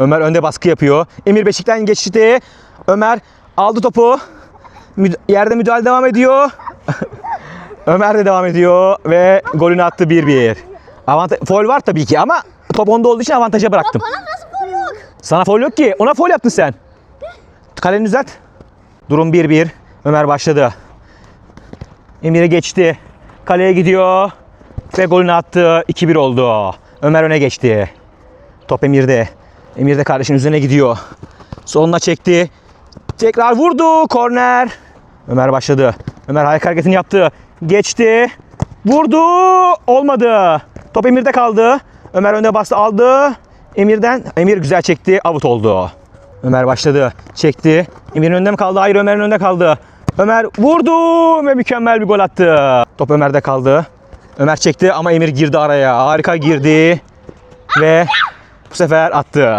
Ömer önde baskı yapıyor. Emir Beşik'ten geçti. Ömer aldı topu. Müd- yerde müdahale devam ediyor. Ömer de devam ediyor ve golünü attı 1-1. Avanta foul var tabii ki ama top onda olduğu için avantaja bıraktım. Bana nasıl gol yok? Sana foul yok ki. Ona foul yaptın sen. Kaleni düzelt. Durum 1-1. Ömer başladı. Emir'e geçti. Kaleye gidiyor. Ve golünü attı. 2-1 oldu. Ömer öne geçti. Top Emir'de. Emir de kardeşinin üzerine gidiyor. Soluna çekti. Tekrar vurdu. Korner. Ömer başladı. Ömer ayak hareketini yaptı. Geçti. Vurdu. Olmadı. Top Emir'de kaldı. Ömer önde bastı aldı. Emir'den Emir güzel çekti. Avut oldu. Ömer başladı. Çekti. Emir'in önünde mi kaldı? Hayır Ömer'in önünde kaldı. Ömer vurdu ve mükemmel bir gol attı. Top Ömer'de kaldı. Ömer çekti ama Emir girdi araya. Harika girdi. Ve bu sefer attı.